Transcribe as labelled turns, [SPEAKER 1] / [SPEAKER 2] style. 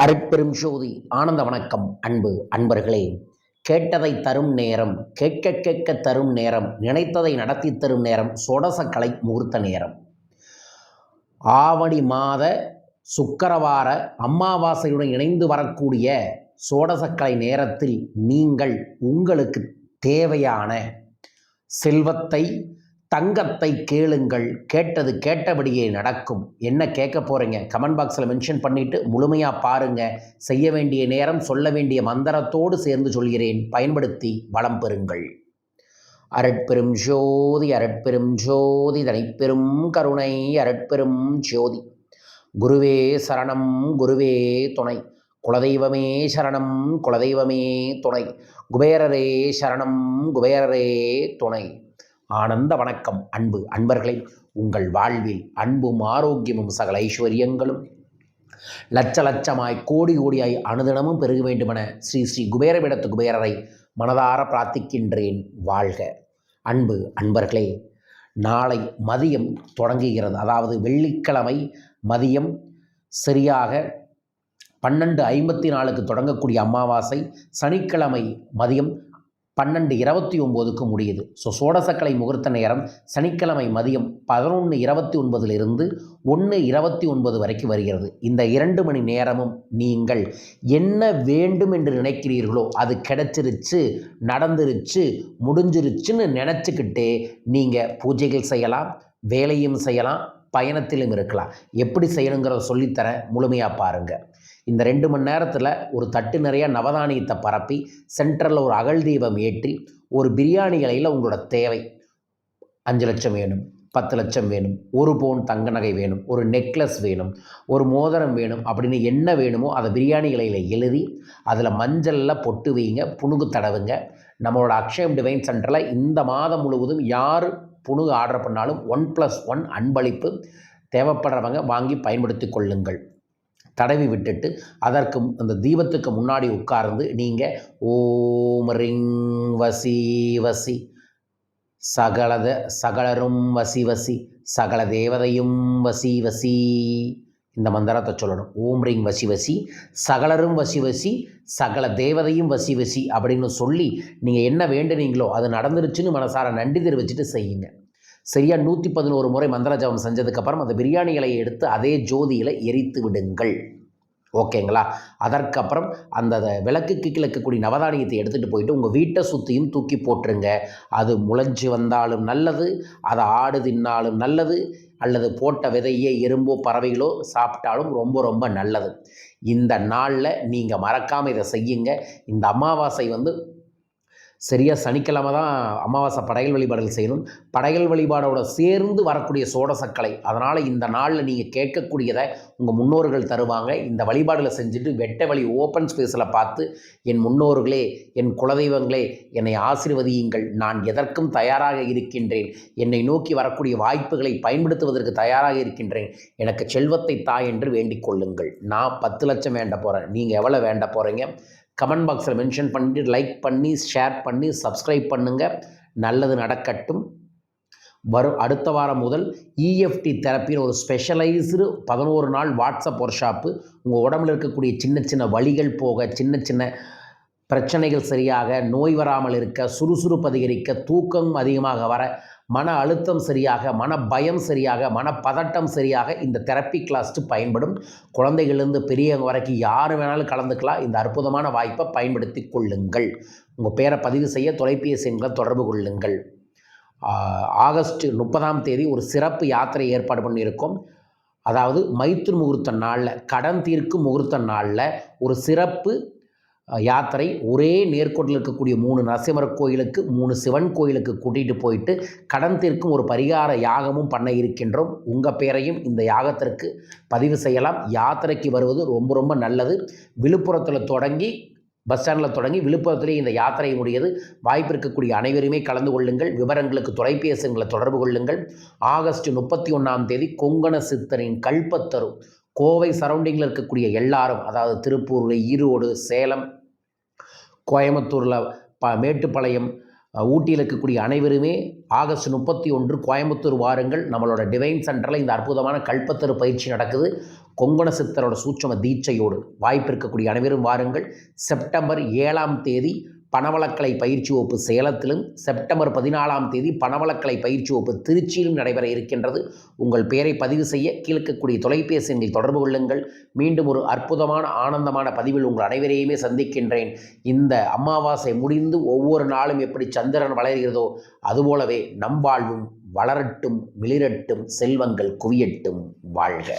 [SPEAKER 1] அருட்பெரும் ஜோதி ஆனந்த வணக்கம் அன்பு அன்பர்களே. கேட்டதை தரும் நேரம் கேட்க கேட்க தரும் நேரம் நினைத்ததை நடத்தி தரும் நேரம் சோடசக்கலை முகூர்த்த நேரம். ஆவணி மாத சுக்கரவார அமாவாசையுடன் இணைந்து வரக்கூடிய சோடசக்கலை நேரத்தில் நீங்கள் உங்களுக்கு தேவையான செல்வத்தை தங்கத்தை கேளுங்கள். கேட்டது கேட்டபடியே நடக்கும். என்ன கேட்க போகிறீங்க கமெண்ட் பாக்ஸில் மென்ஷன் பண்ணிவிட்டு முழுமையாக பாருங்கள் செய்ய வேண்டிய நேரம் சொல்ல வேண்டிய மந்திரத்தோடு சேர்ந்து சொல்கிறேன். பயன்படுத்தி வளம் பெறுங்கள். அரட்பெரும் ஜோதி அரட்பெரும் ஜோதி தனிப்பெரும் கருணை அரட்பெரும் ஜோதி. குருவே சரணம் குருவே துணை. குலதெய்வமே சரணம் குலதெய்வமே துணை. குபேரரே சரணம் குபேரரே துணை. ஆனந்த வணக்கம் அன்பு. அன்பர்களே உங்கள் வாழ்வில் அன்பும் ஆரோக்கியமும் சகல ஐஸ்வர்யங்களும் லட்ச லட்சமாய் கோடி கோடியாய் அனுதினமும் பெருக வேண்டுமென ஸ்ரீ ஸ்ரீ குபேரவிடத்து குபேரரை மனதார பிரார்த்திக்கின்றேன் வாழ்க. அன்பு அன்பர்களே நாளை மதியம் தொடங்குகிறது. அதாவது வெள்ளிக்கிழமை மதியம் சரியாக பன்னெண்டு ஐம்பத்தி நாலுக்கு தொடங்கக்கூடிய அமாவாசை சனிக்கிழமை மதியம் பன்னெண்டு இருபத்தி ஒம்போதுக்கு முடியுது. ஸோ சோடசக்கலை முகூர்த்த நேரம் சனிக்கிழமை மதியம் பதினொன்று இருபத்தி ஒன்பதிலிருந்து ஒன்று இருபத்தி ஒன்பது வரைக்கும் வருகிறது. இந்த இரண்டு மணி நேரமும் நீங்கள் என்ன வேண்டும் என்று நினைக்கிறீர்களோ அது கிடைச்சிருச்சு நடந்துருச்சு முடிஞ்சிருச்சுன்னு நினச்சிக்கிட்டே நீங்கள் பூஜைகள் செய்யலாம் வேலையும் செய்யலாம் பயணத்திலும் இருக்கலாம். எப்படி செய்யணுங்கிறத சொல்லித்தரேன் முழுமையாக பாருங்கள் இந்த ரெண்டு மணி நேரத்தில் ஒரு தட்டு நிறைய நவதானியத்தை பரப்பி சென்டரில் ஒரு அகல் தீபம் ஏற்றி ஒரு பிரியாணி இலையில் உங்களோட தேவை. அஞ்சு லட்சம் வேணும் பத்து லட்சம் வேணும் ஒரு பவுன் தங்க நகை வேணும் ஒரு நெக்லஸ் வேணும் ஒரு மோதிரம் வேணும் அப்படின்னு என்ன வேணுமோ அதை பிரியாணி இலையில் எழுதி அதில் மஞ்சளில் பொட்டு வைங்க புணுகு தடவுங்க. நம்மளோட அக்ஷயம் டிவைன் சென்டரில் இந்த மாதம் முழுவதும் யார் புணுகு ஆர்டர் பண்ணாலும் ஒன் ப்ளஸ் ஒன் அன்பளிப்பு தேவைப்படுறவங்க வாங்கி பயன்படுத்தி கொள்ளுங்கள். தடவி விட்டுட்டு அதற்கு அந்த தீபத்துக்கு முன்னாடி உட்கார்ந்து நீங்கள் ஓம் ரிங் வசி வசி சகலத சகலரும் வசி வசி சகல தேவதையும் வசி வசி. இந்த மந்திரத்தை சொல்லணும். ஓம் ரிங் வசி வசி சகலரும் வசி வசி சகல தேவதையும் வசி வசி அப்படின்னு சொல்லி நீங்கள் என்ன வேண்டுனீங்களோ அது நடந்துருச்சுன்னு மனசார நன்றி தெரிவிச்சுட்டு செய்யுங்க. சரியாக நூற்றி பதினோரு முறை மந்திர ஜபம் செஞ்சதுக்கப்புறம் அந்த பிரியாணி இலையை எடுத்து அதே ஜோதியில் எரித்து விடுங்கள். ஓகேங்களா? அதற்கப்புறம் அந்த விளக்குக்கு கிழக்கக்கூடிய நவதானியத்தை எடுத்துகிட்டு போயிட்டு உங்கள் வீட்டை சுற்றியும் தூக்கி போட்டுருங்க. அது முளைஞ்சு வந்தாலும் நல்லது அதை ஆடு தின்னாலும் நல்லது அல்லது போட்ட விதையே எறும்போ பறவைகளோ சாப்பிட்டாலும் ரொம்ப ரொம்ப நல்லது. இந்த நாளில் நீங்கள் மறக்காமல் இதை செய்யுங்க. இந்த அமாவாசை வந்து சரியாக சனிக்கிழமை தான் அமாவாசை படையல் வழிபாடுகள் செய்யணும். படையல் வழிபாடோட சேர்ந்து வரக்கூடிய சோடசக்கலை அதனால் இந்த நாளில் நீங்கள் கேட்கக்கூடியதை உங்கள் முன்னோர்கள் தருவாங்க. இந்த வழிபாடுகளை செஞ்சுட்டு வெட்ட வழி ஓப்பன் ஸ்பேஸில் பார்த்து என் முன்னோர்களே என் குலதெய்வங்களே என்னை ஆசீர்வதியுங்கள். நான் எதற்கும் தயாராக இருக்கின்றேன். என்னை நோக்கி வரக்கூடிய வாய்ப்புகளை பயன்படுத்துவதற்கு தயாராக இருக்கின்றேன். எனக்கு செல்வத்தை தா என்று வேண்டிக் கொள்ளுங்கள். நான் பத்து லட்சம் வேண்ட போகிறேன் நீங்கள் எவ்வளோ வேண்ட போகிறீங்க கமெண்ட் பாக்ஸில் மென்ஷன் பண்ணிட்டு லைக் பண்ணி ஷேர் பண்ணி சப்ஸ்கிரைப் பண்ணுங்கள் நல்லது நடக்கட்டும். வரும் அடுத்த வாரம் முதல் இஎஃப்டி தெரப்பின்னு ஒரு ஸ்பெஷலைஸ்டு பதினோரு நாள் வாட்ஸ்அப் ஒர்க் ஷாப்பு உங்கள் உடம்புல இருக்கக்கூடிய சின்ன சின்ன வழிகள் போக சின்ன சின்ன பிரச்சனைகள் சரியாக நோய் வராமல் இருக்க சுறுசுறுப்பு அதிகரிக்க தூக்கம் அதிகமாக வர மன அழுத்தம் சரியாக மன பயம் சரியாக மன பதட்டம் சரியாக இந்த தெரப்பி கிளாஸ்ட்டு பயன்படும். குழந்தைகள்லேருந்து பெரியவங்க வரைக்கும் யார் வேணாலும் கலந்துக்கலாம். இந்த அற்புதமான வாய்ப்பை பயன்படுத்தி கொள்ளுங்கள். உங்கள் பேரை பதிவு செய்ய தொலைபேசி எண்களை தொடர்பு கொள்ளுங்கள். ஆகஸ்ட் முப்பதாம் தேதி ஒரு சிறப்பு யாத்திரை ஏற்பாடு பண்ணியிருக்கோம். அதாவது மைத்ரு முகூர்த்த நாளில் கடன் தீர்க்கும் முகூர்த்த நாளில் ஒரு சிறப்பு யாத்திரை ஒரே நேர்கோட்டில் இருக்கக்கூடிய மூணு நரசிம்மர் கோயிலுக்கு மூணு சிவன் கோயிலுக்கு கூட்டிகிட்டு போயிட்டு கடன் தீர்க்கும் ஒரு பரிகார யாகமும் பண்ண இருக்கின்றோம். உங்கள் பேரையும் இந்த யாகத்திற்கு பதிவு செய்யலாம். யாத்திரைக்கு வருவது ரொம்ப ரொம்ப நல்லது. விழுப்புரத்தில் தொடங்கி பஸ் ஸ்டாண்டில் தொடங்கி விழுப்புரத்திலே இந்த யாத்திரை முடியது. வாய்ப்பு இருக்கக்கூடிய அனைவருமே கலந்து கொள்ளுங்கள். விவரங்களுக்கு தொலைபேசிகளை தொடர்பு கொள்ளுங்கள். ஆகஸ்ட் முப்பத்தி ஒன்றாம் தேதி கொங்கண சித்தரின் கல்பத்தரு கோவை சரௌண்டிங்கில் இருக்கக்கூடிய எல்லாரும் அதாவது திருப்பூர் ஈரோடு சேலம் கோயம்புத்தூரில் ப மேட்டுப்பாளையம் ஊட்டியில் இருக்கக்கூடிய அனைவருமே ஆகஸ்ட் முப்பத்தி ஒன்று கோயம்புத்தூர் வாருங்கள். நம்மளோட டிவைன் சென்டரில் இந்த அற்புதமான கல்பத்தரு பயிற்சி நடக்குது. கொங்கண சித்தரோட சூட்சம தீட்சையோடு வாய்ப்பு இருக்கக்கூடிய அனைவரும் வாருங்கள். செப்டம்பர் ஏழாம் தேதி பணவளக்கலை பயிற்சி வகுப்பு சேலத்திலும் செப்டம்பர் பதினாலாம் தேதி பணவளக்கலை பயிற்சி வகுப்பு திருச்சியிலும் நடைபெற இருக்கின்றது. உங்கள் பெயரை பதிவு செய்ய கீழ்க்கக்கூடிய தொலைபேசி எண்ணில் தொடர்பு கொள்ளுங்கள். மீண்டும் ஒரு அற்புதமான ஆனந்தமான பதிவில் உங்கள் அனைவரையுமே சந்திக்கின்றேன். இந்த அமாவாசை முடிந்து ஒவ்வொரு நாளும் எப்படி சந்திரன் வளர்கிறதோ அதுபோலவே நம் வாழ்வும் வளரட்டும் மிளிரட்டும் செல்வங்கள் குவியட்டும் வாழ்க.